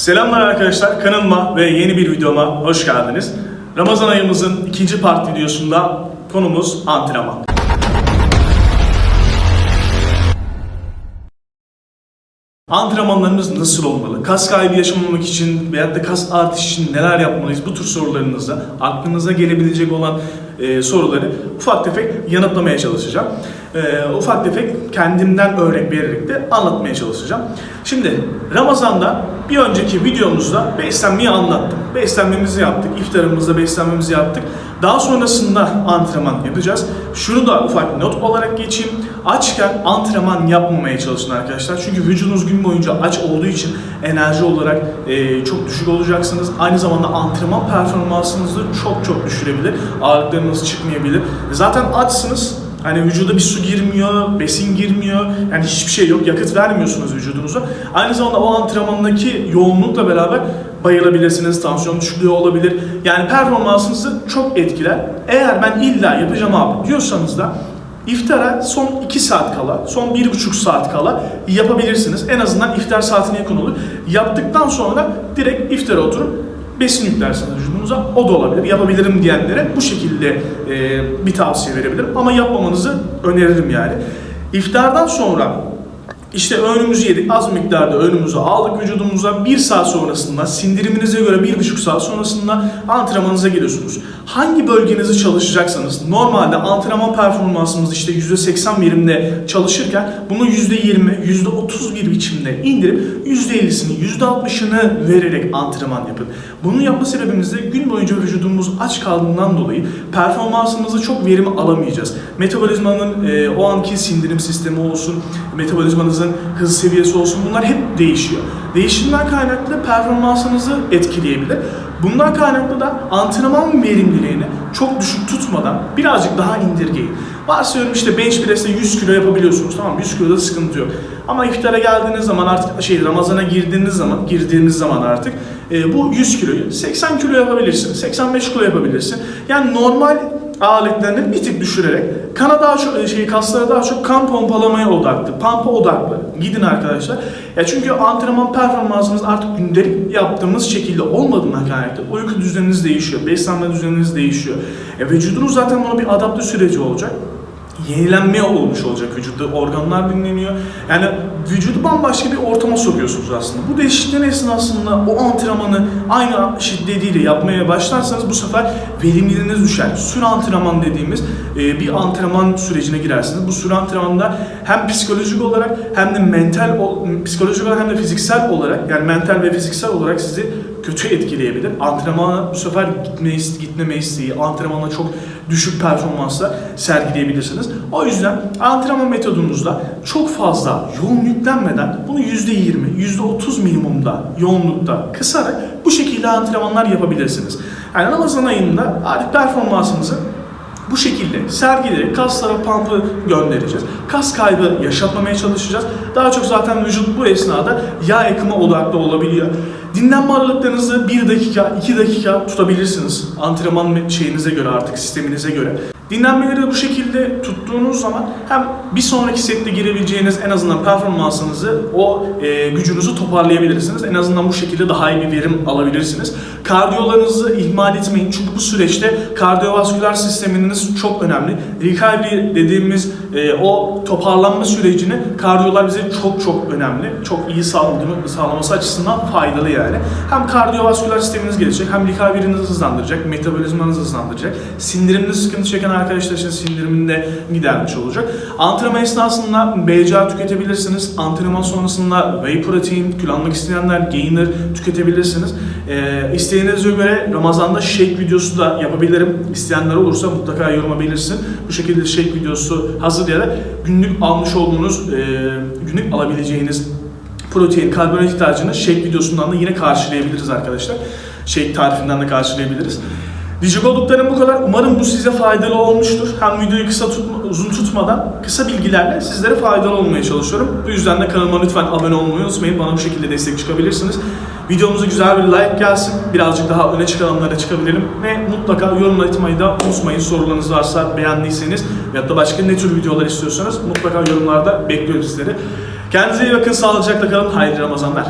Selamlar arkadaşlar, kanalıma ve yeni bir videoma hoş geldiniz. Ramazan ayımızın ikinci part videosunda konumuz antrenman. Antrenmanlarımız nasıl olmalı? Kas kaybı yaşamamak için veyahut da kas artışı için neler yapmalıyız? Bu tür sorularınızda aklınıza gelebilecek olan e, soruları ufak tefek yanıtlamaya çalışacağım. E, ufak tefek kendimden örnek vererek de anlatmaya çalışacağım. Şimdi Ramazan'da bir önceki videomuzda beslenmeyi anlattım. Beslenmemizi yaptık, iftarımızda beslenmemizi yaptık. Daha sonrasında antrenman yapacağız. Şunu da ufak bir not olarak geçeyim. Açken antrenman yapmamaya çalışın arkadaşlar. Çünkü vücudunuz gün boyunca aç olduğu için enerji olarak e, çok düşük olacaksınız. Aynı zamanda antrenman performansınızı çok çok düşürebilir. Ağırlıklarınız çıkmayabilir. Zaten açsınız. Hani vücuda bir su girmiyor, besin girmiyor. Yani hiçbir şey yok. Yakıt vermiyorsunuz vücudunuza. Aynı zamanda o antrenmandaki yoğunlukla beraber bayılabilirsiniz. Tansiyon düşüklüğü olabilir. Yani performansınızı çok etkiler. Eğer ben illa yapacağım abi diyorsanız da İftara son 2 saat kala, son 1,5 saat kala yapabilirsiniz. En azından iftar saatine yakın olur. Yaptıktan sonra direkt iftara oturup besin yüklersiniz vücudunuza. O da olabilir. Yapabilirim diyenlere bu şekilde e, bir tavsiye verebilirim. Ama yapmamanızı öneririm yani. İftardan sonra işte öğünümüzü yedik, az miktarda öğünümüzü aldık vücudumuza. Bir saat sonrasında, sindiriminize göre bir buçuk saat sonrasında antrenmanınıza giriyorsunuz. Hangi bölgenizi çalışacaksanız, normalde antrenman performansımız işte %80 verimde çalışırken bunu %20, %30 bir biçimde indirip %50'sini, %60'ını vererek antrenman yapın. Bunu yapma sebebimiz de gün boyunca vücudumuz aç kaldığından dolayı performansımızı çok verim alamayacağız. Metabolizmanın e, o anki sindirim sistemi olsun, metabolizmanızın hız seviyesi olsun bunlar hep değişiyor. Değişimden kaynaklı performansınızı etkileyebilir. Bundan kaynaklı da antrenman verimliliğini çok düşük tutmadan birazcık daha indirgeyin. Varsayıyorum işte bench press'te 100 kilo yapabiliyorsunuz tamam mı? 100 kiloda sıkıntı yok. Ama iftara geldiğiniz zaman artık şey Ramazan'a girdiğiniz zaman girdiğiniz zaman artık e, bu 100 kiloyu 80 kilo yapabilirsin. 85 kilo yapabilirsin. Yani normal ağırlıklarını bir tık düşürerek kana daha çok şey kaslara daha çok kan pompalamaya odaklı, pampa odaklı gidin arkadaşlar. Ya çünkü antrenman performansımız artık gündelik yaptığımız şekilde olmadığından kaynaklı uyku düzeniniz değişiyor, beslenme düzeniniz değişiyor. E, vücudunuz zaten buna bir adapte süreci olacak yenilenme olmuş olacak vücutta. Organlar dinleniyor. Yani vücudu bambaşka bir ortama sokuyorsunuz aslında. Bu değişikliklerin esnasında o antrenmanı aynı şiddetiyle yapmaya başlarsanız bu sefer verimliliğiniz düşer. Süre antrenman dediğimiz e, bir antrenman sürecine girersiniz. Bu süre antrenmanda hem psikolojik olarak hem de mental psikolojik olarak hem de fiziksel olarak yani mental ve fiziksel olarak sizi kötü etkileyebilir. Antrenmana bu sefer gitme, gitmeme isteği, antrenmana çok düşük performansla sergileyebilirsiniz. O yüzden antrenman metodunuzda çok fazla yoğun yüklenmeden bunu %20, %30 minimumda yoğunlukta kısarak bu şekilde antrenmanlar yapabilirsiniz. Yani Ramazan ayında artık performansınızı bu şekilde sergileyerek kaslara pump'ı göndereceğiz. Kas kaybı yaşatmamaya çalışacağız. Daha çok zaten vücut bu esnada yağ yakımı odaklı olabiliyor. Dinlenme aralıklarınızı 1 dakika, 2 dakika tutabilirsiniz. Antrenman şeyinize göre artık sisteminize göre. Dinlenmeleri bu şekilde tuttuğunuz zaman hem bir sonraki sette girebileceğiniz en azından performansınızı, o e, gücünüzü toparlayabilirsiniz. En azından bu şekilde daha iyi bir verim alabilirsiniz. Kardiyolarınızı ihmal etmeyin çünkü bu süreçte kardiyovasküler sisteminiz çok önemli. Recovery dediğimiz e, o toparlanma sürecini kardiyolar bize çok çok önemli. Çok iyi sağlaması, sağlaması açısından faydalı yani. Hem kardiyovasküler sisteminiz gelecek hem recovery'nizi hızlandıracak, metabolizmanızı hızlandıracak. Sindirimde sıkıntı çeken arkadaşlar için sindiriminde gidermiş olacak. Antrenman esnasında BCA tüketebilirsiniz. Antrenman sonrasında whey protein, kilo almak isteyenler gainer tüketebilirsiniz. Ee, isteğinize göre Ramazan'da shake videosu da yapabilirim. İsteyenler olursa mutlaka yoruma belirsin. Bu şekilde shake videosu hazırlayarak günlük almış olduğunuz, e, günlük alabileceğiniz protein, karbonhidrat ihtiyacını shake videosundan da yine karşılayabiliriz arkadaşlar. Shake tarifinden de karşılayabiliriz. Diyecek olduklarım bu kadar. Umarım bu size faydalı olmuştur. Hem videoyu kısa tutma, uzun tutmadan kısa bilgilerle sizlere faydalı olmaya çalışıyorum. Bu yüzden de kanalıma lütfen abone olmayı unutmayın. Bana bu şekilde destek çıkabilirsiniz. Videomuza güzel bir like gelsin. Birazcık daha öne çıkanlara çıkabilelim. Ve mutlaka yorum atmayı da unutmayın. Sorularınız varsa beğendiyseniz ya da başka ne tür videolar istiyorsanız mutlaka yorumlarda bekliyorum sizleri. Kendinize iyi bakın. Sağlıcakla kalın. Hayırlı Ramazanlar.